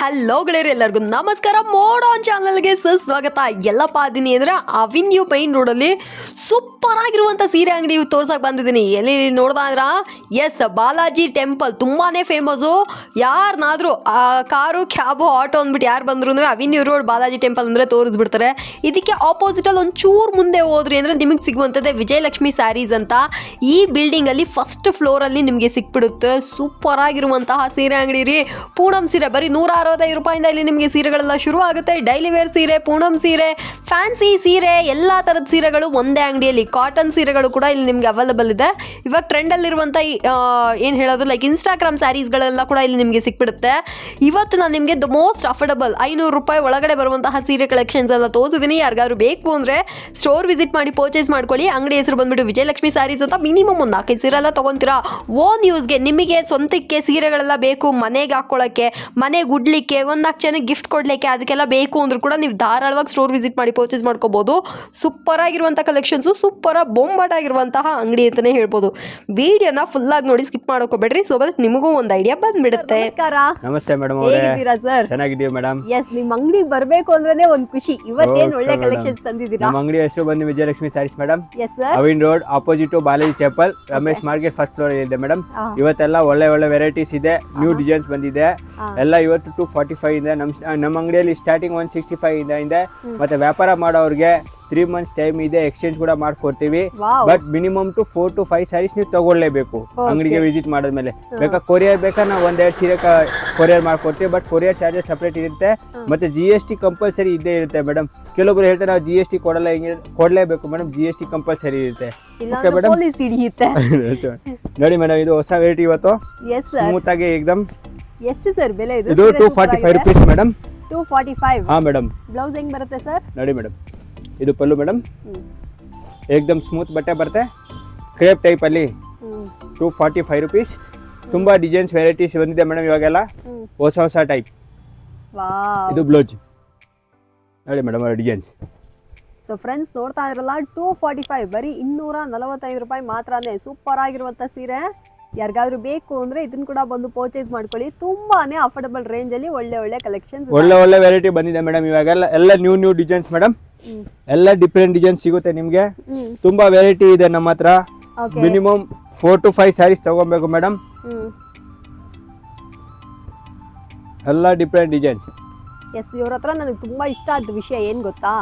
Hello ಎಲ್ಲರಿಗೂ ನಮಸ್ಕಾರ. ಮೋಡಾನ್ ಚಾನಲ್ಗೆ ಸುಸ್ವಾಗತ. ಎಲ್ಲಪ್ಪ ಅದೀನಿ ಅಂದ್ರೆ ಅವಿನ್ಯೂ ಪೈನ್ ರೋಡಲ್ಲಿ ಸೂಪರ್ ಆಗಿರುವಂಥ ಸೀರೆ ಅಂಗಡಿ ತೋರ್ಸಕ್ಕೆ ಬಂದಿದ್ದೀನಿ. ಎಲ್ಲಿ ನೋಡ್ದಾ ಅಂದ್ರೆ ಎಸ್ ಬಾಲಾಜಿ ಟೆಂಪಲ್ ತುಂಬಾನೇ ಫೇಮಸ್ಸು ಯಾರನ್ನಾದ್ರೂ ಕಾರು ಕ್ಯಾಬು ಆಟೋ ಅಂದ್ಬಿಟ್ಟು ಯಾರು ಬಂದ್ರು ಅವಿನ್ಯೂ ರೋಡ್ ಬಾಲಾಜಿ ಟೆಂಪಲ್ ಅಂದರೆ ತೋರಿಸ್ಬಿಡ್ತಾರೆ. ಇದಕ್ಕೆ ಆಪೋಸಿಟಲ್ಲಿ ಒಂದು ಚೂರು ಮುಂದೆ ಹೋದ್ರಿ ಅಂದರೆ ನಿಮಗೆ ಸಿಗುವಂಥದ್ದೇ ವಿಜಯಲಕ್ಷ್ಮಿ ಸ್ಯಾರೀಸ್ ಅಂತ. ಈ ಬಿಲ್ಡಿಂಗಲ್ಲಿ ಫಸ್ಟ್ ಫ್ಲೋರಲ್ಲಿ ನಿಮಗೆ ಸಿಕ್ಬಿಡುತ್ತೆ. ಸೂಪರ್ ಆಗಿರುವಂತಹ ಸೀರೆ ಅಂಗಡಿ ರೀ. ಪೂಣಂ ಸೀರೆ, ಬರೀ ನೂರ ಅರವತ್ತೈದು ರೂಪಾಯಿಂದ ಇಲ್ಲಿ ನಿಮಗೆ ಸೀರೆಗಳೆಲ್ಲ ಶುರು ಆಗುತ್ತೆ ಡೈಲಿ ವೇರ್ ಸೀರೆ, ಪೂನಂ ಸೀರೆ ಫ್ಯಾನ್ಸಿ ಸೀರೆ, ಎಲ್ಲ ಥರದ ಸೀರೆಗಳು ಒಂದೇ ಅಂಗಡಿಯಲ್ಲಿ. ಕಾಟನ್ ಸೀರೆಗಳು ಕೂಡ ಇಲ್ಲಿ ನಿಮಗೆ ಅವೈಲಬಲ್ ಇದೆ. ಇವಾಗ ಟ್ರೆಂಡಲ್ಲಿರುವಂಥ ಏನು ಹೇಳೋದು? ಲೈಕ್ ಇನ್ಸ್ಟಾಗ್ರಾಮ್ ಸ್ಯಾರೀಸ್ಗಳೆಲ್ಲ ಕೂಡ ಇಲ್ಲಿ ನಿಮಗೆ ಸಿಕ್ಬಿಡುತ್ತೆ. ಇವತ್ತು ನಾನು ನಿಮಗೆ ದ ಮೋಸ್ಟ್ ಅಫೋರ್ಡಬಲ್ ಐನೂರು ರೂಪಾಯಿ ಒಳಗಡೆ ಬರುವಂತಹ ಸೀರೆ ಕಲೆಕ್ಷನ್ಸ್ ಎಲ್ಲ ತೋರಿಸಿದ್ದೀನಿ ಯಾರಿಗಾದ್ರು ಬೇಕು ಅಂದರೆ ಸ್ಟೋರ್ ವಿಸಿಟ್ ಮಾಡಿ ಪರ್ಚೇಸ್ ಮಾಡ್ಕೊಳ್ಳಿ. ಅಂಗಡಿ ಹೆಸರು ಬಂದ್ಬಿಟ್ಟು ವಿಜಯಲಕ್ಷ್ಮಿ ಸ್ಯಾರೀಸ್ ಅಂತ ಮಿನಿಮಮ್ ಒಂದು ನಾಲ್ಕೈದು ಸೀರೆ ಎಲ್ಲ ತೊಗೊತೀರಾ? ಓನ್ ಯೂಸ್ಗೆ ನಿಮಗೆ ಸ್ವಂತಕ್ಕೆ ಸೀರೆಗಳೆಲ್ಲ ಬೇಕು ಮನೆಗೆ ಹಾಕ್ಕೊಳ್ಳೋಕ್ಕೆ ಮನೆಗೆ ಉಡ್ಲಿಕ್ಕೆ ಒಂದು ನಾಲ್ಕು ಜನಕ್ಕೆ ಗಿಫ್ಟ್ ಕೊಡಲಿಕ್ಕೆ ಅದಕ್ಕೆಲ್ಲ ಬೇಕು ಅಂದ್ರೂ ಕೂಡ ನೀವು ಧಾರಾಳವಾಗಿ ಸ್ಟೋರ್ ವಿಸಿಟ್ ಮಾಡಿ ಪರ್ಚೇಸ್ ಮಾಡ್ಕೋಬೋದು. ಸೂಪರ್ ಆಗಿರುವಂಥ ಕಲೆಕ್ಷನ್ಸು ಸೂಪರ್ ಬೊಂಬಾಟ್ ಆಗಿರುವಂತಹ ಅಂಗಡಿ ಅಂತಲೇ ಹೇಳ್ಬೋದು. ವಿಡಿಯೋನ ಫುಲ್ ಆಗಿ ನೋಡಿ ಸ್ಕಿಪ್ ಮಾಡ್ಕೋಬೇಡ್ರಿ. ಸೊ ಬದಕ್ಕೆ ನಿಮಗೂ ಒಂದು ಐಡಿಯಾ ಬಂದ್ಬಿಡುತ್ತೆ. ನಮಸ್ತೆ ಮೇಡಮ್ ಅವರೇ. ಹೇಗಿದ್ದೀರಾ ಸರ್ ಚೆನ್ನಾಗಿದ್ದೀವಿ ಮೇಡಮ್ ಎಸ್ ನಿಮ್ಮ ಅಂಗಡಿಗೆ ಬರಬೇಕು ಅಂದ್ರೆ ಒಂದ್ ಖುಷಿ. ಇವತ್ತೇನ್ ಒಳ್ಳೆ. ಕಲೆಕ್ಷನ್ಸ್ ತಂದಿದ್ದೀರಾ? ನಮ್ಮ ಅಂಗಡಿ ಹೆಸರು ಬಂದು Vijayalakshmi sarees madam yes sir avenue road opposite Balaji temple Ramesh market first floor ಇದೆ ಮೇಡಮ್ ಇವತ್ತೆಲ್ಲ ಒಳ್ಳೆ ಒಳ್ಳೆ ವೆರೈಟೀಸ್ ಇದೆ. ನ್ಯೂ ಡಿಸೈನ್ಸ್ ಬಂದಿದೆ. ಎಲ್ಲ ಇವತ್ತು ಟು ಫಾರ್ಟಿ ಫೈವ್ ಇಂದ ನಮ್ಮ ನಮ್ಮ ಅಂಗಡಿಯಲ್ಲಿ ಸ್ಟಾರ್ಟಿಂಗ್ ಒನ್ ಸಿಕ್ಸ್ಟಿ ಫೈವ್ ಇಂದ ಇದೆ ಮತ್ತೆ ವ್ಯಾಪಾರ ಮಾಡೋರಿಗೆ ತ್ರೀ ಮಂತ್ಸ್ ಟೈಮ್ ಇದೆ ಎಕ್ಸ್ಚೇಂಜ್ ಕೂಡ ಮಾಡ್ಕೊಡ್ತೀವಿ. But minimum to four to five sarees ನೀವು ತಗೊಳ್ಳೇಬೇಕು ಅಂಗಡಿಗೆ ವಿಸಿಟ್ ಮಾಡಿದ್ಮೇಲೆ. ಬೇಕಾ ಕೊರಿಯರ್ ಬೇಕಾ ನಾವು ಒಂದೆರಡು ಸೀರೆ ಕೊರಿಯರ್ ಮಾಡ್ಕೊಡ್ತೀವಿ. ಬಟ್ ಕೊರಿಯರ್ ಚಾರ್ಜಸ್ ಸಪ್ರೇಟ್ ಇರುತ್ತೆ. ಮತ್ತೆ ಜಿ ಎಸ್ ಟಿ ಕಂಪಲ್ಸರಿ ಇದ್ದೇ ಇರುತ್ತೆ ಮೇಡಮ್ ಕೆಲವೊಬ್ರು ಹೇಳ್ತಾರೆ ನಾವು ಜಿ ಎಸ್ ಟಿ ಕೊಡಲ್ಲ ಹಿಂಗೆ ಕೊಡಲೇಬೇಕು madam G S T compulsory ಇರುತ್ತೆ. ಓಕೆ ಮೇಡಮ್ ನೋಡಿ ಮೇಡಮ್ ಇದು ಹೊಸ ವೆರೈಟಿ ಇವತ್ತು. ಸ್ಮೂತ್ ಆಗಿ ಏಕ್ದಮ್ ಎಷ್ಟು ಸರ್ ಬೆಲೆ ಇದು? ಇದು two forty five rupees madam two forty five ಹಾ ಮೇಡಮ್ ಬ್ಲೌಸ್ ಹೆಂಗ್ ಬರುತ್ತೆ ಸರ್? ನೋಡಿ ಮೇಡಮ್ ಇದು ಪಲ್ಲು ಮೇಡಮ್ ಏಕ್ದಮ್ ಸ್ಮೂತ್ ಬಟ್ಟೆ ಬರುತ್ತೆ. ಕ್ರೇಪ್ ಟೈಪಲ್ಲಿ ಟೂ ಫಾರ್ಟಿ ಫೈವ್ ರುಪೀಸ್ ತುಂಬ ಡಿಸೈನ್ಸ್ ವೆರೈಟೀಸ್ ಬಂದಿದೆ ಮೇಡಮ್ ಇವಾಗೆಲ್ಲ. ಹೊಸ ಹೊಸ ಟೈಪ್ ಇದು ಬ್ಲೌಸ್ ನೋಡಿ ಮೇಡಮ್ ಡಿಸೈನ್ಸ್ ಸೊ ಫ್ರೆಂಡ್ಸ್ ನೋಡ್ತಾ ಇದ್ರಲ್ಲ ಟೂ ಫಾರ್ಟಿ ಫೈವ್ ಬರೀ ಇನ್ನೂರ ನಲವತ್ತೈದು ರೂಪಾಯಿ ಮಾತ್ರನೇ ಸೂಪರ್ ಆಗಿರುವಂಥ ಸೀರೆ. ಯಾರಿಗಾದ್ರೂ ಬೇಕು ಅಂದ್ರೆ ಇದನ್ನ ಕೂಡ ಬಂದು ಪರ್ಚೇಸ್ ಮಾಡ್ಕೊಳ್ಳಿ. ತುಂಬಾನೇ ಅಫೋರ್ಡಬಲ್ ರೇಂಜ್ ಅಲ್ಲಿ ಒಳ್ಳೆ ಒಳ್ಳೆ ಕಲೆಕ್ಷನ್ಸ್ ಒಳ್ಳೆ ಒಳ್ಳೆ ವೆರೈಟಿ ಬಂದಿದೆ ಮೇಡಮ್ ಇವಾಗ ಎಲ್ಲ ನ್ಯೂ ನ್ಯೂ ಡಿಸೈನ್ಸ್ ಮೇಡಮ್ ಎಲ್ಲ ಡಿಫ್ರೆಂಟ್ ಡಿಸೈನ್ ಸಿಗುತ್ತೆ ನಿಮ್ಗೆ. ತುಂಬಾ ವೆರೈಟಿ ಇದೆ ನಮ್ಮ ಹತ್ರ. Minimum four to five sarees ತಗೊಬೇಕು ಮೇಡಮ್ ಎಲ್ಲ ಡಿಫ್ರೆಂಟ್ ಡಿಸೈನ್ಸ್ ಎಸ್ ಇವ್ರ ಹತ್ರ ನನಗೆ ತುಂಬಾ ಇಷ್ಟ ಆದ ವಿಷಯ ಏನ್ ಗೊತ್ತಾ?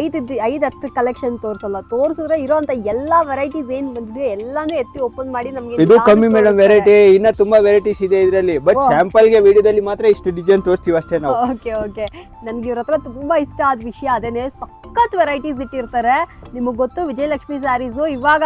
ಐದು ಐದು ಹತ್ತು ಕಲೆಕ್ಷನ್ ತೋರಿಸಲ್ಲ. ತೋರಿಸಿದ್ರೆ ಇರೋಂಥ ಎಲ್ಲಾ ವೆರೈಟೀಸ್ ಏನ್ ಬಂದಿದ್ವಿ ಎಲ್ಲಾನು ಎತ್ತಿ ಓಪನ್ ಮಾಡಿ ನಮ್ಗೆ ಇದು ಕಮ್ಮಿ ಮೇಡಮ್ ವೆರೈಟಿ ಇನ್ನ ತುಂಬಾ ವೆರೈಟೀಸ್ ಇದೆ ಇದರಲ್ಲಿ. ಬಟ್ ಸ್ಯಾಂಪಲ್ಗೆ ವಿಡಿಯೋದಲ್ಲಿ ಮಾತ್ರ ಇಷ್ಟು ಡಿಸೈನ್ ತೋರಿಸ್ತೀವಿ ಅಷ್ಟೇ ನಾವು. Okay okay. ನನಗೆ ಇವ್ರ ಹತ್ರ ತುಂಬಾ ಇಷ್ಟ ಆದ ವಿಷಯ. ಅದೇನೆ ಸಖತ್ ವೆರೈಟೀಸ್ ಇಟ್ಟಿರ್ತಾರೆ. ನಿಮಗೆ ಗೊತ್ತು ವಿಜಯಲಕ್ಷ್ಮಿ ಸ್ಯಾರೀಸು ಇವಾಗ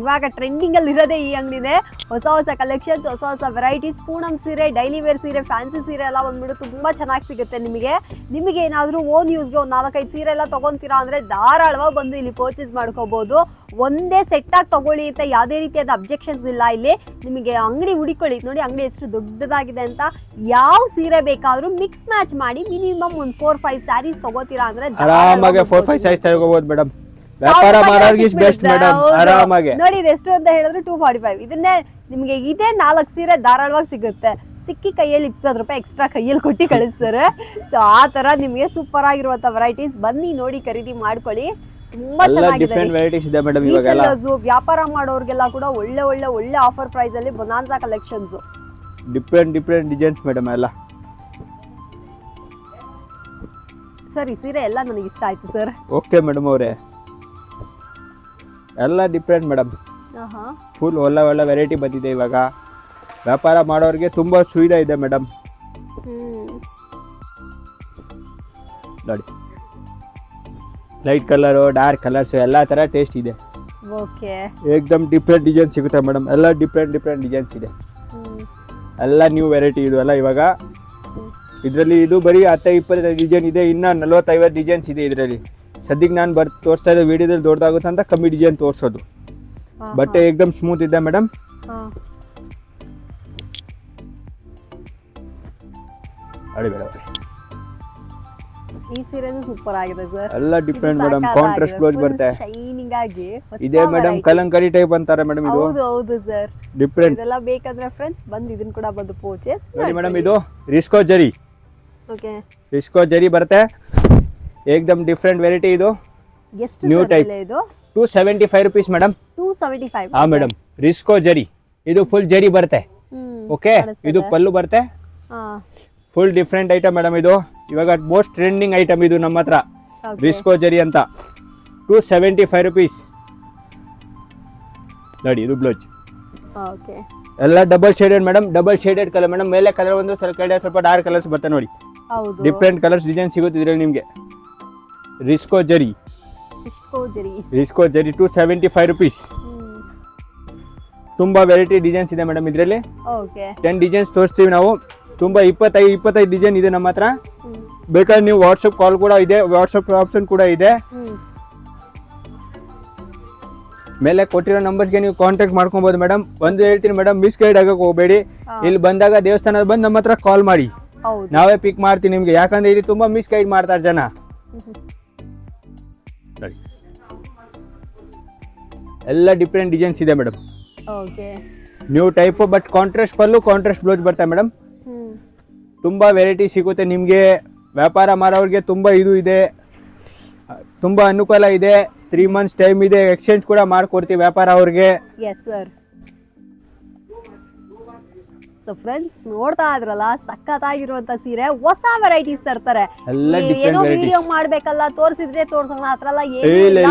ಇವಾಗ ಟ್ರೆಂಡಿಂಗ್ ಅಲ್ಲಿ ಇರೋದೇ ಈ ಅಂಗಡಿನೇ. ಹೊಸ ಹೊಸ ಕಲೆಕ್ಷನ್ಸ್ ಹೊಸ ಹೊಸ ವೆರೈಟೀಸ್ ಪೂನಮ್ ಸೀರೆ ಡೈಲಿ ವೇರ್ ಸೀರೆ ಫ್ಯಾನ್ಸಿ ಸೀರೆ ಎಲ್ಲ ಬಂದ್ಬಿಟ್ಟು ತುಂಬಾ ಚೆನ್ನಾಗಿ ಸಿಗುತ್ತೆ ನಿಮಗೆ. ನಿಮಗೆ ಏನಾದರೂ ಓನ್ ಯೂಸ್ಗೆ ಒಂದು ನಾಲ್ಕೈದು ಸೀರೆ ಎಲ್ಲ ತಗೊಂತೀರಾ ಅಂದ್ರೆ ಧಾರಾಳವಾಗಿ ಬಂದು ಇಲ್ಲಿ ಪರ್ಚೇಸ್ ಮಾಡ್ಕೋಬಹುದು ಒಂದೇ ಸೆಟ್ ಆಗಿ ತಗೊಳ್ಳಿ ಅಂತ ಯಾವುದೇ ರೀತಿಯಾದ ಅಬ್ಜೆಕ್ಷನ್ಸ್ ಇಲ್ಲ ಇಲ್ಲಿ. ನಿಮಗೆ ಅಂಗಡಿ ಹುಡಿಕೊಳ್ಳಿ. ನೋಡಿ ಅಂಗಡಿ ಎಷ್ಟು ದೊಡ್ಡದಾಗಿದೆ ಅಂತ. ಯಾವ ಸೀರೆ ಬೇಕಾದ್ರೂ ಮಿಕ್ಸ್ ಮ್ಯಾಚ್ ಮಾಡಿ ಮಿನಿಮಮ್ ಒಂದು ಫೋರ್ ಫೈವ್ ಸ್ಯಾರೀಸ್ ತಗೋತೀರಾ ಅಂದ್ರೆ ಆರಾಮಾಗಿ ಫೋರ್ ಫೈವ್ ಸ್ಯಾರೀಸ್ ತಗೋಬಹುದು ಮೇಡಮ್ ವ್ಯಾಪಾರ ಮಾಡೋರ್ಗೆ ಇಸ್ ಬೆಸ್ಟ್ ಮೇಡಮ್ ಆರಾಮಾಗಿ. ನೋಡಿ ಇದು ಎಷ್ಟು ಅಂತ ಹೇಳಿದ್ರೆ ಟೂ ಫಾರ್ಟಿ ಫೈವ್ ಇದನ್ನೇ ನಿಮಗೆ ಇದೇ ನಾಲ್ಕು ಸೀರೆ ಧಾರಾಳವಾಗಿ ಸಿಗುತ್ತೆ. ಸಿಕ್ಕಿ ಕೈಯಲ್ಲಿ ಇಪ್ಪತ್ತು ರೂಪಾಯಿ ಎಕ್ಸ್ಟ್ರಾ ಕೈಯಲ್ಲಿ ಕೊಟ್ಟು ಕಳಿಸ್ತಾರೆ. ಸೊ ಆ ತರ ನಿಮಗೆ ಸೂಪರ್ ಆಗಿರುವಂತ ವೆರೈಟೀಸ್ ಬನ್ನಿ ನೋಡಿ ಖರೀದಿ ಮಾಡ್ಕೊಳ್ಳಿ. ತುಂಬಾ ಚೆನ್ನಾಗಿದೆ. ವ್ಯಾಪಾರ ಮಾಡೋರ್ಗೆಲ್ಲ ಕೂಡ ಒಳ್ಳೆ ಒಳ್ಳೆ ಒಳ್ಳೆ ಆಫರ್ ಪ್ರೈಸ್ ಅಲ್ಲಿ bonanza collections different different designs madam ಎಲ್ಲ. ಸರಿ ಈ ಸೀರೆ ಎಲ್ಲ ನನಗೆ ಇಷ್ಟ ಆಯ್ತು ಸರ್ ಓಕೆ ಮೇಡಮ್ ಅವರೇ. ಎಲ್ಲ ಡಿಫ್ರೆಂಟ್ ಮೇಡಮ್ ಫುಲ್ ಒಳ್ಳೆ ಒಳ್ಳೆ ವೆರೈಟಿ ಬಂದಿದೆ ಇವಾಗ. ವ್ಯಾಪಾರ ಮಾಡೋರಿಗೆ ತುಂಬ ಸುವಿಧೆ ಇದೆ ಮೇಡಮ್ ನೋಡಿ. ಲೈಟ್ ಕಲರು ಡಾರ್ಕ್ ಕಲರ್ಸು ಎಲ್ಲ ಥರ ಟೇಸ್ಟ್ ಇದೆ. ಓಕೆ. ಏಕ್ದಮ್ ಡಿಫ್ರೆಂಟ್ ಡಿಸೈನ್ ಸಿಗುತ್ತೆ ಮೇಡಮ್ ಎಲ್ಲ ಡಿಫ್ರೆಂಟ್ ಡಿಫ್ರೆಂಟ್ ಡಿಸೈನ್ಸ್ ಇದೆ. ಎಲ್ಲ ನ್ಯೂ ವೆರೈಟಿ ಇದು ಅಲ್ಲ ಇವಾಗ. ಇದರಲ್ಲಿ ಇದು ಬರೀ ಹತ್ತು ಇಪ್ಪತ್ತೈದು ಡಿಸೈನ್ ಇದೆ ಇನ್ನೂ ನಲ್ವತ್ತೈವತ್ತು ಡಿಸೈನ್ಸ್ ಇದೆ ಇದರಲ್ಲಿ. ಸದ್ಯಕ್ಕೆ ನಾನು ಬರ್ ತೋರಿಸ್ತಾ ಇದ್ದೆ ವಿಡಿಯೋದಲ್ಲಿ ದೊಡ್ಡದಾಗುತ್ತೆ ಅಂತ ಕಮ್ಮಿ ಡಿಸೈನ್ ತೋರಿಸೋದು. ಬಟ್ಟೆ ಏಕ್ದಮ್ ಸ್ಮೂತ್ ಇದೆ ಮೇಡಮ್ ಈ ಸೀರೆನೂ ಸೂಪರ್ ಆಗಿದೆ ಸರ್ ಎಲ್ಲ ಡಿಫರೆಂಟ್ ಮೇಡಮ್ ಕಾಂಟ್ರಾಸ್ಟ್ ಬ್ಲೌಸ್ ಬರುತ್ತೆ. ಶೈನಿಂಗ್ ಆಗಿ ಇದೆ ಮೇಡಮ್. ಕಲಂಕರಿ ಟೈಪ್ ಅಂತಾರೆ ಮೇಡಮ್ ಇದು. ಹೌದು ಹೌದು ಸರ್ ಡಿಫರೆಂಟ್ ಇದೆಲ್ಲ ಬೇಕಂದ್ರೆ ಫ್ರೆಂಡ್ಸ್ ಬಂದು ಇದನ್ನ ಕೂಡ ಬಂದು ಪರ್ಚೇಸ್ ನೋಡಿ ಮೇಡಮ್ ಇದು ರಿಸ್ಕೋ ಜರಿ ಓಕೆ ರಿಸ್ಕೋ ಜರಿ ಬರುತ್ತೆ. ಏಕ್ದಮ್ ಡಿಫ್ರೆಂಟ್ ವೆರೈಟಿ ಇದು? ಎಷ್ಟು ನ್ಯೂ ಟೈಪ್. ಇದು two seventy five rupees madam two seventy five ಹಾ ಮೇಡಮ್ ರಿಸ್ಕೋ ಜರಿ ಇದು ಫುಲ್ ಜರಿ ಬರುತ್ತೆ. ಓಕೆ ಇದು ಪಲ್ಲು ಬರುತ್ತೆ. ಫುಲ್ ಡಿಫ್ರೆಂಟ್ ಐಟಮ್ ಮೇಡಮ್ ಇದು. ಇವಾಗ ಮೋಸ್ಟ್ ಟ್ರೆಂಡಿಂಗ್ ಐಟಮ್ ಇದು ನಮ್ಮ ಹತ್ರ. ರಿಸ್ಕೋ ಜರಿ ಅಂತ. ಟೂ ಸೆವೆಂಟಿ ಫೈವ್ ರುಪೀಸ್ ನೋಡಿ ಇದು ಬ್ಲೌಸ್ ಓಕೆ ಎಲ್ಲ double shaded madam double shaded colour madam ಮೇಲೆ ಕಲರ್ ಒಂದು ಸ್ವಲ್ಪ ಸ್ವಲ್ಪ ಡಾರ್ಕ್ ಕಲರ್ಸ್ ಬರುತ್ತೆ ನೋಡಿ. ಹೌದು. ಡಿಫ್ರೆಂಟ್ ಕಲರ್ಸ್ ಡಿಸೈನ್ ಸಿಗುತ್ತೆ ಇದರಲ್ಲಿ ನಿಮಗೆ. ರಿಸ್ಕೋ ಜರಿ ರಿಸ್ಕೋ ಜರಿ ರಿಸ್ಕೋ zari two seventy five rupees ತುಂಬ ವೆರೈಟಿ ಡಿಸೈನ್ಸ್ ಇದೆ ಮೇಡಮ್ ಇದರಲ್ಲಿ. ಓಕೆ ಟೆನ್ ಡಿಸೈನ್ಸ್ ತೋರಿಸ್ತೀವಿ ನಾವು. ತುಂಬ ಇಪ್ಪತ್ತೈದು ಇಪ್ಪತ್ತೈದು ಡಿಸೈನ್ ಇದೆ ನಮ್ಮ ಹತ್ರ. ಬೇಕಾದ್ರೆ ನೀವು ವಾಟ್ಸಪ್ ಕಾಲ್ ಕೂಡ ಇದೆ ವಾಟ್ಸಪ್ ಆಪ್ಷನ್ ಕೂಡ ಇದೆ. ಮೇಲೆ ಕೊಟ್ಟಿರೋ ನಂಬರ್ಸ್ಗೆ ನೀವು ಕಾಂಟ್ಯಾಕ್ಟ್ ಮಾಡ್ಕೊಬೋದು ಮೇಡಮ್ ಒಂದು ಹೇಳ್ತೀನಿ ಮೇಡಮ್ ಮಿಸ್ ಗೈಡ್ ಆಗಕ್ಕೆ ಹೋಗಬೇಡಿ. ಇಲ್ಲಿ ಬಂದಾಗ ದೇವಸ್ಥಾನದ ಬಂದು ನಮ್ಮ ಹತ್ರ ಕಾಲ್ ಮಾಡಿ. ನಾವೇ ಪಿಕ್ ಮಾಡ್ತೀವಿ ನಿಮಗೆ. ಯಾಕಂದ್ರೆ ಇಲ್ಲಿ ತುಂಬ ಮಿಸ್ ಗೈಡ್ ಮಾಡ್ತಾರೆ ಜನ. ಎಲ್ಲ ಡಿಫ್ರೆಂಟ್ ಡಿಸೈನ್ಸ್ ಇದೆ madam okay new type but contrast pallu contrast blouse ಬರ್ತದೆ ಮೇಡಮ್ ತುಂಬ ವೆರೈಟಿ ಸಿಗುತ್ತೆ. ನಿಮಗೆ ವ್ಯಾಪಾರ ಮಾಡೋರಿಗೆ ತುಂಬ ಇದು ಇದೆ. ತುಂಬ ಅನುಕೂಲ ಇದೆ. ತ್ರೀ ಮಂತ್ಸ್ ಟೈಮ್ ಇದೆ. ಎಕ್ಸ್ಚೇಂಜ್ ಕೂಡ ಮಾಡ್ಕೊಡ್ತೀವಿ ವ್ಯಾಪಾರ ಅವ್ರಿಗೆ. ಎಸ್ ಸರ್ ಸೊ ಫ್ರೆಂಡ್ಸ್ ನೋಡ್ತಾ ಇದ್ರಲ್ಲ ಸಖತ್ತಾಗಿರುವಂತ ಸೀರೆ ಹೊಸ ವೆರೈಟೀಸ್ ತರ್ತಾರೆ. ಏನೋ. ವಿಡಿಯೋ ಮಾಡ್ಬೇಕಲ್ಲ ತೋರಿಸಿದ್ರೆ ತೋರ್ಸೋಣ ಎಲ್ಲ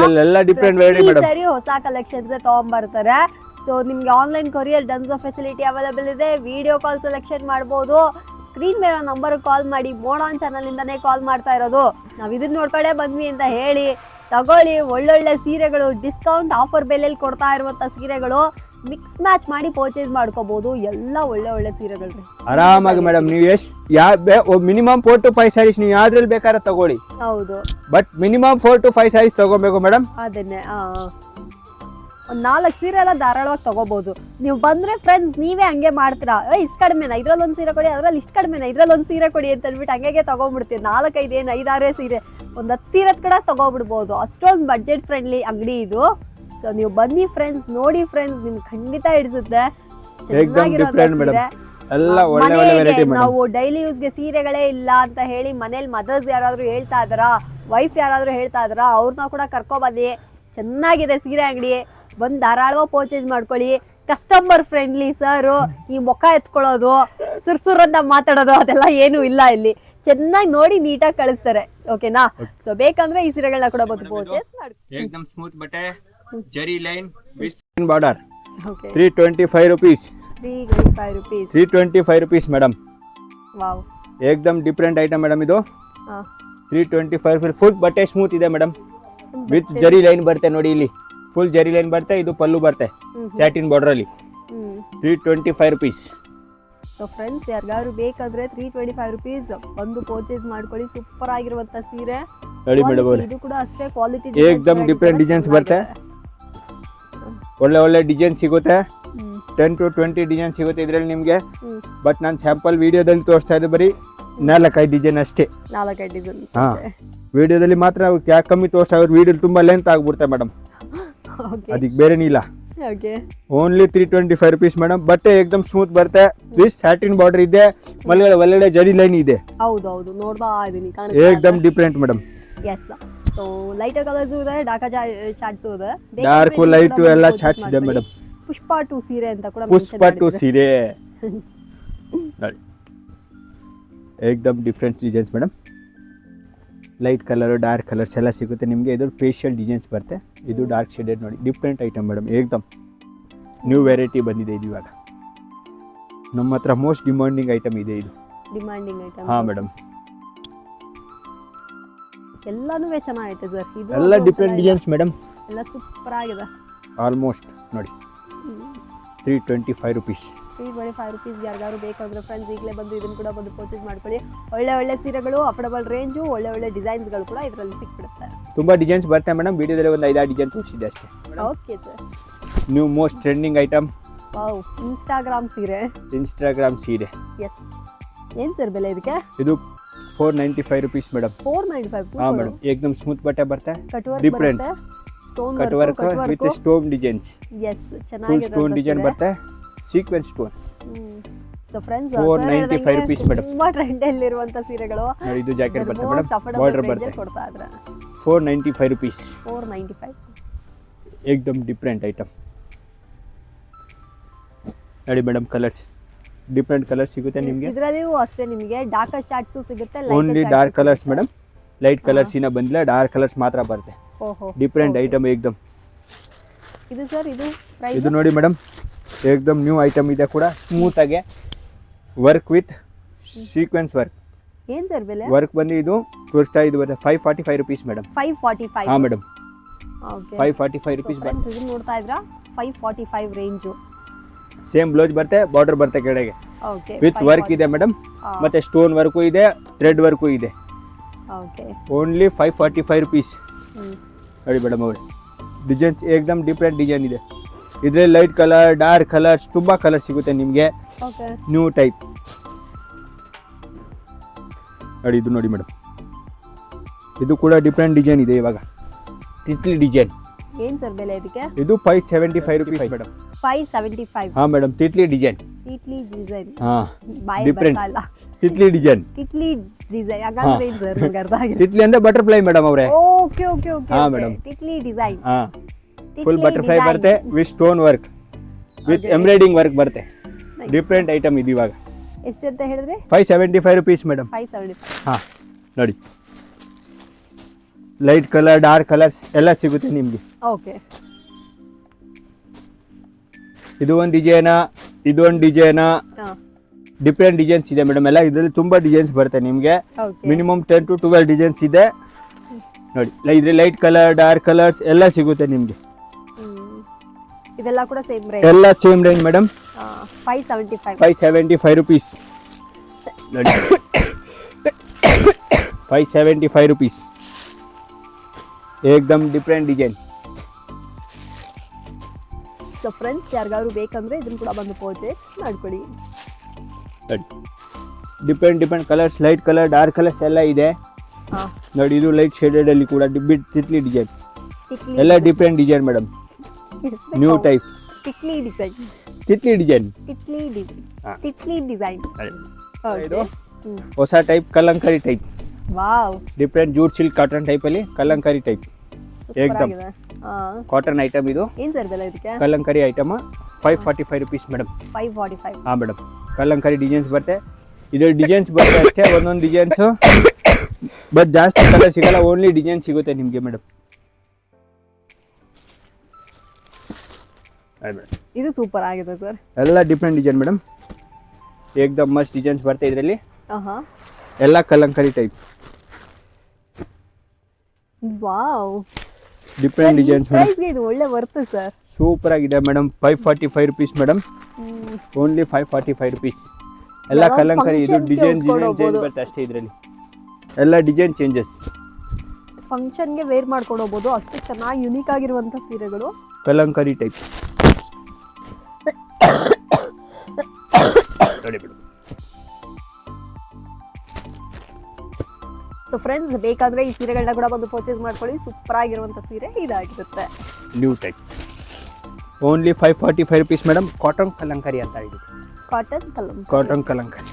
ಸರಿ ಹೊಸ ಕಲೆಕ್ಷನ್ಸ್ ತಗೊಂಡ್ಬರ್ತಾರೆ ಸೊ ನಿಮ್ಗೆ ಆನ್ಲೈನ್ ಕೊರಿಯರ್ ಡನ್ಸ್ ಫೆಸಿಲಿಟಿ ಅವೈಲೇಬಲ್ ಇದೆ. ವಿಡಿಯೋ ಕಾಲ್ ಸೆಲೆಕ್ಷನ್ ಮಾಡ್ಬೋದು. ಸ್ಕ್ರೀನ್ ಮೇಲೆ ನಂಬರ್ ಕಾಲ್ ಮಾಡಿ ಮೋಡಾನ್ ಚಾನಲ್ ಇಂದಾನೇ ಕಾಲ್ ಮಾಡ್ತಾ ಇರೋದು. ನಾವ್ ಇದನ್ನ ನೋಡ್ಕೊಂಡೇ ಬಂದ್ವಿ ಅಂತ ಹೇಳಿ ತಗೊಳ್ಳಿ ಒಳ್ಳೊಳ್ಳೆ ಸೀರೆಗಳು ಡಿಸ್ಕೌಂಟ್ ಆಫರ್ ಬೆಲೆಯಲ್ಲಿ ಕೊಡ್ತಾ ಇರುವಂತ ಸೀರೆಗಳು. ಮಿಕ್ಸ್ ಮ್ಯಾಚ್ ಮಾಡಿ ಪರ್ಚೇಸ್ ಮಾಡ್ಕೋಬಹುದು ಎಲ್ಲ ಒಳ್ಳೆ ಒಳ್ಳೆ ಸೀರೆಗಳು ಆರಾಮಾಗಿ ಮೇಡಮ್ ನೀವು ಎಷ್ಟು ಯಾವ minimum four to five sarees ನೀವು ಯಾವ್ದ್ರಲ್ಲಿ ಬೇಕಾದ್ರೆ ತಗೊಳ್ಳಿ. ಹೌದು. But minimum four to five sarees ತಗೋಬೇಕು ಮೇಡಮ್ ಅದನ್ನೇ ಆ ಒಂದು ನಾಲ್ಕು ಸೀರೆ ಎಲ್ಲ ಧಾರಾಳವಾಗಿ ತಗೋಬಹುದು ನೀವು ಬಂದ್ರೆ ಫ್ರೆಂಡ್ಸ್ ನೀವೇ ಹಂಗೆ ಮಾಡ್ತೀರಾ? ಇಷ್ಟು ಕಡಿಮೆ ಇದ್ರಲ್ಲಿ ಒಂದು ಸೀರೆ ಕೊಡಿ ಅದ್ರಲ್ಲಿ ಇಷ್ಟು ಕಡಿಮೆ ಇದ್ರಲ್ಲಿ ಒಂದು ಸೀರೆ ಕೊಡಿ ಅಂತ ಹೇಳ್ಬಿಟ್ಟು ಹಂಗೆ ತಗೊಂಡ್ಬಿಡ್ತೀವಿ ನಾಲ್ಕೈದು ಏನು ಐದಾರೇ ಸೀರೆ. ಒಂದು ಹತ್ತು ಸೀರೆ ಕೂಡ ತಗೋಬಿಡ್ಬೋದು. ಅಷ್ಟೊಂದು ಬಜೆಟ್ ಫ್ರೆಂಡ್ಲಿ ಅಂಗಡಿ ಇದು. ಸೊ ನೀವು ಬನ್ನಿ ಫ್ರೆಂಡ್ಸ್ ನೋಡಿ ಫ್ರೆಂಡ್ಸ್ ನಿಮ್ಗೆ ಖಂಡಿತ ಹಿಡಿಸುತ್ತೆ. ಏಕ್ದಮ್ ಡಿಫ್ರೆಂಟ್ ಮೇಡಮ್ ಎಲ್ಲ ಒಳ್ಳೆ ಒಳ್ಳೆ ವೆರೈಟಿ ಮೇಡಮ್ ನಾವು ಡೈಲಿ ಯೂಸ್ಗೆ ಸೀರೆಗಳೇ ಇಲ್ಲ ಅಂತ ಹೇಳಿ ಮನೇಲಿ ಮದರ್ಸ್ ಯಾರಾದ್ರೂ ಹೇಳ್ತಾ ಇದಾರಾ ವೈಫ್ ಯಾರಾದ್ರೂ ಹೇಳ್ತಾ ಇದಾರಾ ಅವ್ರನ್ನ ಕೂಡ ಕರ್ಕೊಬನ್ನಿ ಚೆನ್ನಾಗಿದೆ ಸೀರೆ ಅಂಗಡಿ. ಬಂದು ಧಾರಾಳವಾಗಿ ಪರ್ಚೇಸ್ ಮಾಡ್ಕೊಳ್ಳಿ. ಕಸ್ಟಮರ್ ಫ್ರೆಂಡ್ಲಿ ಸರ್ ಈ ಮುಖ ಎತ್ಕೊಳ್ಳೋದು ಸುರ್ಸುರ್ ಅಂತ ಮಾತಾಡೋದು ಅದೆಲ್ಲ ಏನು ಇಲ್ಲ ಇಲ್ಲಿ. ಚೆನ್ನಾಗಿ ನೋಡಿ ನೀಟಾಗಿ ಕಳಿಸ್ತಾರೆ. ಓಕೆನಾ ಸೊ ಬೇಕಂದ್ರೆ ಈ ಸೀರೆಗಳನ್ನ ಕೂಡ ಬಂದು ಪರ್ಚೇಸ್ ಮಾಡಿ zari line border okay three twenty five rupees three five rupees three twenty five rupees madam wow ಏಕ್ದಮ್ different item madam ಇದು ಹಾಂ ತ್ರೀ ಟ್ವೆಂಟಿ ಫೈವ್ ಫುಲ್ ಬಟ್ಟೆ ಸ್ಮೂತ್ ಇದೆ ಮೇಡಮ್ ವಿತ್ ಜರಿ ಲೈನ್ ಬರುತ್ತೆ ನೋಡಿ ಇಲ್ಲಿ. ಫುಲ್ ಜರಿ ಲೈನ್ ಬರುತ್ತೆ ಇದು ಪಲ್ಲು ಬರುತ್ತೆ. ಸ್ಯಾಟಿನ್ ಬಾರ್ಡರ್ ಅಲ್ಲಿ. ಹ್ಞೂ three twenty five rupees so friends ಯಾರಿಗಾದ್ರು ಬೇಕಾದ್ರೆ ತ್ರೀ ಟ್ವೆಂಟಿ ಫೈವ್ ರುಪೀಸ್ ಬಂದು ಪರ್ಚೇಸ್ ಮಾಡ್ಕೊಳ್ಳಿ. ಸೂಪರ್ ಆಗಿರುವಂತ ಸೀರೆ. ನೋಡಿ ಮೇಡಮ್ ಇದು ಕೂಡ ಅಷ್ಟೇ ಕ್ವಾಲಿಟಿ ಏಕ್ದಮ್ ಡಿಫ್ರೆಂಟ್ ಡಿಸೈನ್ಸ್ ಬರುತ್ತೆ. ಒಳ್ಳೆ ಒಳ್ಳೆ ಡಿಸೈನ್ ಸಿಗುತ್ತೆ. ಟೆನ್ ಟು ಟ್ವೆಂಟಿ ಡಿಸೈನ್ ಸಿಗುತ್ತೆ ಇದರಲ್ಲಿ ನಿಮಗೆ. ಬಟ್ ನಾನು ಸ್ಯಾಂಪಲ್ ವಿಡಿಯೋದಲ್ಲಿ ತೋರಿಸ್ತಾ ಇದ್ದೆ ಬರೀ ನಾಲ್ಕೈದು ಡಿಸೈನ್ ಅಷ್ಟೇ. ನಾಲ್ಕೈದು ಡಿಸೈನ್ ಹಾಂ. ವಿಡಿಯೋದಲ್ಲಿ ಮಾತ್ರ ಯಾಕೆ ಕಮ್ಮಿ ತೋರಿಸ್ತಾ ಇದ್ರು ವಿಡಿಯೋ ತುಂಬ ಲೆಂತ್ ಆಗ್ಬಿಡುತ್ತೆ ಮೇಡಮ್ ಅದಕ್ಕೆ ಬೇರೆನೇ ಇಲ್ಲ. Only three twenty five rupees madam ಬಟ್ಟೆ ಏಕ್ದಮ್ ಸ್ಮೂತ್ ಬರುತ್ತೆ. ವಿತ್ ಸ್ಯಾಟಿನ್ ಬಾರ್ಡರ್ ಇದೆ. ಒಳ್ಳೆ ಒಳ್ಳೆ ಜರಿ ಲೈನ್ ಇದೆ. ಹೌದು ಹೌದು ನೋಡ್ತಾ ಇದೀನಿ. ಏಕ್ದಮ್ different madam yes so light colours ಇದೆ ಡಾರ್ಕ್ ಚಾರ್ಟ್ಸ್ ಇದೆ. ಡಾರ್ಕ್ ಲೈಟ್ ಎಲ್ಲ charts ಇದೆ ಮೇಡಮ್. ಪುಷ್ಪ ಟು ಸೀರೆ ಅಂತ ಕೂಡ ಪುಷ್ಪ ಟೂ. ಸೀರೆ. ನೋಡಿ. ಏಕ್ದಮ್ different designs madam light colour dark colours ಎಲ್ಲ ಸಿಗುತ್ತೆ. ನಿಮಗೆ ಇದು ಫೇಶಿಯಲ್ ಡಿಸೈನ್ಸ್ ಬರುತ್ತೆ. ಇದು ಡಾರ್ಕ್ ಶೇಡೆಡ್ ನೋಡಿ. ಡಿಫ್ರೆಂಟ್ ಐಟಮ್ ಮೇಡಮ್ ಏಕ್ದಮ್ ನ್ಯೂ ವೆರೈಟಿ ಬಂದಿದೆ ಇದು ಇವಾಗ. ನಮ್ಮ ಹತ್ರ ಮೋಸ್ಟ್ ಡಿಮಾಂಡಿಂಗ್ ಐಟಮ್ ಇದೆ ಇದು. ಡಿಮಾಂಡಿಂಗ್ ಐಟಮ್ ಹಾಂ ಮೇಡಮ್ ಎಲ್ಲಾನು ಚೆನ್ನಾಗೈತೆ ಸರ್. ಇದು ಎಲ್ಲ ಡಿಫ್ರೆಂಟ್ ಡಿಸೈನ್ಸ್ ಮೇಡಮ್ ಎಲ್ಲ ಸೂಪರ್ ಆಗಿದೆ ಆಲ್ಮೋಸ್ಟ್ ನೋಡಿ. Three twenty five rupees three twenty five rupees ಯಾರಿಗಾದ್ರು ಬೇಕಾದ್ರೆ ಫ್ರೆಂಡ್ಸ್ ಈಗಲೇ ಬಂದು ಇದನ್ನು ಕೂಡ ಬಂದು ಪರ್ಚೇಸ್ ಮಾಡ್ಕೊಳ್ಳಿ. ಒಳ್ಳೆ ಒಳ್ಳೆ ಸೀರೆಗಳು ಅಫೋರ್ಡಬಲ್ ರೇಂಜು ಒಳ್ಳೆ ಒಳ್ಳೆ ಡಿಸೈನ್ಸ್ಗಳು ಕೂಡ ಇದರಲ್ಲಿ ಸಿಕ್ಬಿಡುತ್ತೆ. ತುಂಬ ಡಿಸೈನ್ಸ್ ಬರ್ತವೆ ಮೇಡಮ್ ವಿಡಿಯೋದಲ್ಲಿ ಒಂದು ಐದಾರು ಡಿಸೈನ್ ತೋರಿಸಿದೆ ಅಷ್ಟೇ. Okay sir new most trending item wow Instagram ಸೀರೆ. ಇನ್ಸ್ಟಾಗ್ರಾಮ್ ಸೀರೆ. ಎಸ್ ಏನು ಸರ್ ಬೆಲೆ ಇದಕ್ಕೆ? ಇದು four ninety five rupees madam four ninety five ಹಾಂ ಮೇಡಮ್ ಏಕದಮ್ ಸ್ಮೂತ್ ಬಟ್ಟೆ ಬರುತ್ತೆ. Different cut work with stone designs yes full stone design ಬರುತ್ತೆ sequence stone so friends 495 rupees madam. ತುಂಬಾ ಟ್ರೆಂಡ್ ಅಲ್ಲಿರುವಂತ ಸೀರೆಗಳು ಇದು ಜಾಕೆಟ್ ಬರುತ್ತೆ ಮೇಡಮ್ ಬಾರ್ಡರ್ ಬರ್ತೆ ಬರುತ್ತೆ ಕೊಡ್ತಾ ಇದ್ರೆ. Four ninety five rupees four ninety five ಏಕದಮ್ different item ನೋಡಿ ಮೇಡಮ್ ಕಲರ್ಸ್ ಡಿಫ್ರೆಂಟ್ ಕಲರ್ ಸಿಗುತ್ತೆ ನಿಮಗೆ? ಇದರಲ್ಲಿಯೂ ಅಷ್ಟೇ ನಿಮಗೆ. ಡಾರ್ಕ್ ಚಾರ್ಟ್ಸ್ ಸಿಗುತ್ತೆ only dark colours madam light colours ಇನ್ನ ಬಂದಿಲ್ಲ ಡಾರ್ಕ್ ಕಲರ್ಸ್ ಮಾತ್ರ ಬರುತ್ತೆ. ಡಿಫ್ರೆಂಟ್ ಐಟಮ್ ಏಕ್ದಮ್. ಇದು ಸರ್ ಇದು ಇದು ನೋಡಿ ಮೇಡಮ್ ಏಕ್ದಮ್ ನ್ಯೂ ಐಟಮ್ ಇದೆ ಕೂಡ ಸ್ಮೂತ್ ಆಗಿ ವರ್ಕ್ ವಿತ್ ಸೀಕ್ವೆನ್ಸ್ ವರ್ಕ್ ಏನ್ ಸರ್ ಬೆಲೆ? ವರ್ಕ್ ಬಂದು ಇದು ತೋರಿಸ್ತಾ ಇದು ಬರುತ್ತೆ five forty five rupees madam five forty five ಹಾಂ madam five forty five rupees ಬರುತ್ತೆ ನೋಡ್ತಾ ಇದ್ರಾ? Five forty five range same blouse ಬರುತ್ತೆ ಬಾರ್ಡರ್ ಬರುತ್ತೆ ಕೆಳಗೆ. ವಿತ್ ವರ್ಕ್ ಇದೆ ಮೇಡಮ್ ಮತ್ತೆ ಸ್ಟೋನ್ ವರ್ಕು ಇದೆ ಥ್ರೆಡ್ ವರ್ಕು ಇದೆ. Only five forty five rupees ನೋಡಿ ಮೇಡಮ್ ಅವ್ರೆ. ಡಿಸೈನ್ಸ್ ಏಕ್ದಮ್ ಡಿಫ್ರೆಂಟ್ ಡಿಸೈನ್ ಇದೆ. ಇದರಲ್ಲಿ ಲೈಟ್ ಕಲರ್ ಡಾರ್ಕ್ ಕಲರ್ಸ್ ತುಂಬ ಕಲರ್ ಸಿಗುತ್ತೆ ನಿಮಗೆ. ನ್ಯೂ ಟೈಪ್ ನೋಡಿ ಇದು ನೋಡಿ ಮೇಡಮ್ ಇದು ಕೂಡ ಡಿಫ್ರೆಂಟ್ ಡಿಸೈನ್ ಇದೆ ಇವಾಗ. ಟಿಟ್ಲಿ ಡಿಸೈನ್ ಏನ್ ಸರ್ ಬೆಲೆ ಇದಕ್ಕೆ? ಇದು five seventy five rupees madam five seventy five ಹಾಂ ಮೇಡಮ್ ತಿಟ್ಲಿ ಡಿಸೈನ್ ಹಾಂ ಡಿಫ್ರೆಂಟ್ ಇಲ್ಲ ತಿಟ್ಲಿ ಡಿಸೈನ್ ತಿತ್ಲಿ ಡಿಸೈನ್ ಹಾಗಾದ್ರೆ ಏನ್ ಸರ್ ನಂಗೆ ಅರ್ಥ ಆಗಿದೆ ತಿತ್ಲಿ ಅಂದ್ರೆ ಬಟರ್ಫ್ಲೈ ಮೇಡಮ್ ಅವರೇ ಓಕೆ ಓಕೆ ಓಕೆ ಹಾ, ಮೇಡಮ್ ತಿತ್ಲಿ ಡಿಸೈನ್ ಹಾಂ ಫುಲ್ ಬಟರ್ಫ್ಲೈ. ಬರುತ್ತೆ with stone work with embroidering work ಬರುತ್ತೆ ಡಿಫ್ರೆಂಟ್ ಐಟಮ್ ಇದು ಇವಾಗ. ಅಂತ ಹೇಳಿದ್ರೆ? Five seventy five rupees madam five seventy ಹಾಂ ನೋಡಿ. ಲೈಟ್ ಕಲರ್ ಡಾರ್ಕ್ ಕಲರ್ಸ್ ಎಲ್ಲ ಸಿಗುತ್ತೆ ನಿಮಗೆ. ಓಕೆ ಇದು ಒಂದು ಡಿಸೈನ ಇದು ಒಂದು ಡಿಸೈನ ಡಿಫ್ರೆಂಟ್ ಡಿಸೈನ್ಸ್ ಇದೆ ಮೇಡಮ್ ಎಲ್ಲ ಇದರಲ್ಲಿ ತುಂಬಾ ಡಿಸೈನ್ಸ್ ಬರುತ್ತೆ ನಿಮಗೆ. Minimum ten to twelve designs ಇದೆ. ನೋಡಿ ಇದ್ರ ಲೈಟ್ ಕಲರ್ ಡಾರ್ಕ್ ಕಲರ್ಸ್ ಎಲ್ಲ ಸಿಗುತ್ತೆ ನಿಮಗೆ. ಇದೆಲ್ಲ ಕೂಡ ಸೇಮ್ ರೇಂಜ್ ಎಲ್ಲ same range madam five seventy five five seventy five rupees ನೋಡಿ. ಫೈವ್ ಸೆವೆಂಟಿ ಫೈವ್ ರುಪೀಸ್ ಏಕ್ದಮ್ ಡಿಫ್ರೆಂಟ್ ಡಿಸೈನ್ ಸೊ ಫ್ರೆಂಡ್ಸ್ ಯಾರಿಗಾದ್ರು ಬೇಕಂದ್ರೆ ಇದನ್ನು ಕೂಡ ಬಂದು ಪರ್ಚೇಸ್ ಮಾಡ್ಕೊಳ್ಳಿ. Depend different different colours light colour dark colours ಎಲ್ಲ ಇದೆ. ನೋಡಿ ಇದು ಲೈಟ್ ಶೇಡೆಡ್ ಅಲ್ಲಿ ಕೂಡ ಡಿಬಿಟ್ ತಿತ್ಲಿ ಡಿಸೈನ್ ಎಲ್ಲ different design madam new type Titli design ತಿತ್ಲಿ ಡಿಸೈನ್ ತಿತ್ಲಿ ಡಿಸೈನ್ ತಿತ್ಲಿ ಡಿಸೈನ್ ಇದು ಹೊಸ type Kalamkari type wow different jute silk cotton ಅಲ್ಲಿ ಕಲಂಕರಿ ಟೈಪ್ ಏಕ್ದಮ್. ಕಾಟನ್ ಐಟಮ್ ಇದು. ಕಲ್ಲಂಕರಿ ಸರ್ ಬೆಲೆ ಇದಕ್ಕೆ? Kalamkari item five forty five rupees madam five forty five ಹಾಂ ಮೇಡಮ್ ಕಲ್ಲಂಕರಿ ಡಿಸೈನ್ಸ್ ಬರುತ್ತೆ. ಇದ್ರಲ್ಲಿ ಡಿಸೈನ್ಸ್ ಬರುತ್ತೆ ಅಷ್ಟೇ ಒಂದೊಂದು ಡಿಸೈನ್ಸು ಬಟ್ ಜಾಸ್ತಿ ಕಲರ್ ಸಿಗಲ್ಲ ಓನ್ಲಿ ಡಿಸೈನ್ ಸಿಗುತ್ತೆ ನಿಮಗೆ ಮೇಡಮ್ ಇದು ಸೂಪರ್ ಆಗಿದೆ ಸರ್ ಎಲ್ಲ ಡಿಫ್ರೆಂಟ್ ಡಿಸೈನ್ ಮೇಡಮ್ ಏಕ್ದಮ್ ಮಸ್ತ್ ಡಿಸೈನ್ಸ್ ಬರುತ್ತೆ ಇದರಲ್ಲಿ. ಎಲ್ಲ Kalamkari type wow different designs ಇದು ಒಳ್ಳೆ ವರ್ತ್ ಸರ್ ಸೂಪರ್ ಆಗಿದೆ madam five forty five rupees madam only five forty five rupees ಎಲ್ಲ ಕಲಂಕಾರಿ ಇದು ಡಿಸೈನ್ ಡಿಸೈನ್ ಚೇಂಜ್. ಬರುತ್ತೆ ಅಷ್ಟೇ ಇದರಲ್ಲಿ. ಎಲ್ಲ ಡಿಸೈನ್ ಚೇಂಜಸ್ ಫಂಕ್ಷನ್ಗೆ ವೇರ್ ಮಾಡ್ಕೊಂಡು ಹೋಗ್ಬೋದು ಅಷ್ಟು ಚೆನ್ನಾಗಿ ಯುನೀಕ್ ಆಗಿರುವಂಥ ಸೀರೆಗಳು. ಕಲಂಕರಿ ಟೈಪ್ ನೋಡಿ ಮೇಡಮ್ ಸೊ ಫ್ರೆಂಡ್ಸ್ ಬೇಕಾದ್ರೆ ಈ ಸೀರೆಗಳನ್ನ ಕೂಡ ಬಂದು ಪರ್ಚೇಸ್ ಮಾಡ್ಕೊಳ್ಳಿ. ಸೂಪರ್ ಆಗಿರುವಂತ ಸೀರೆ ಇದಾಗಿರುತ್ತೆ. New type only five forty five rupees madam cotton Kalamkari ಅಂತ ಇದೆ. ಕಾಟನ್ ಕಲಂ ಕಾಟನ್ ಕಲಂಕರಿ.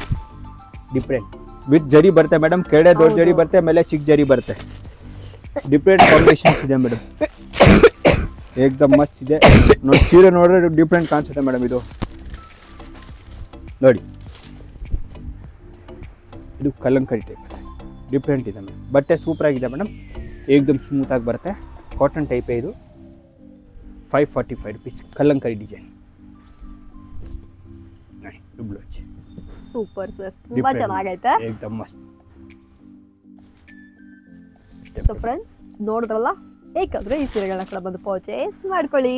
ಡಿಫ್ರೆಂಟ್ ವಿತ್ ಜರಿ ಬರುತ್ತೆ ಮೇಡಮ್ ಕೆಡೆ ದೊಡ್ಡ ಜರಿ. ಬರುತ್ತೆ ಮೇಲೆ ಚಿಕ್ಕ ಜರಿ ಬರುತ್ತೆ. ಡಿಫ್ರೆಂಟ್ ಕಾಂಬಿನೇಷನ್ಸ್ ಇದೆ ಮೇಡಮ್ ಏಕ್ದಮ್ ಮಸ್ತ್ ಇದೆ. ನೋಡಿ ಸೀರೆ ನೋಡಿದ್ರೆ ಡಿಫ್ರೆಂಟ್ ಕಾಣಿಸುತ್ತೆ ಮೇಡಮ್ ಇದು. ನೋಡಿ. ಇದು ಕಲಂಕರಿ ಟೈಪ್ ಡಿಫ್ರೆಂಟ್ ಇದೆ ಮೇಡಮ್ ಬಟ್ಟೆ ಸೂಪರ್ ಆಗಿದೆ ಮೇಡಮ್ ಏಕ್ದಮ್ ಸ್ಮೂತಾಗಿ ಬರುತ್ತೆ. ಕಾಟನ್ ಟೈಪೇ ಇದು. Five forty five rupees Kalamkari design ನೋಡಿ ಸೂಪರ್ ಸರ್ ತುಂಬಾ ಚೆನ್ನಾಗೈತೆ. ಏಕ್ದಮ್ ಮಸ್ತ್. ಸೊ ಫ್ರೆಂಡ್ಸ್ ನೋಡಿದ್ರಲ್ಲ? ಏಕಂದ್ರೆ ಈ ಸೀರೆಗಳನ್ನ ಕೂಡ ಬಂದು ಪರ್ಚೇಸ್ ಮಾಡ್ಕೊಳ್ಳಿ.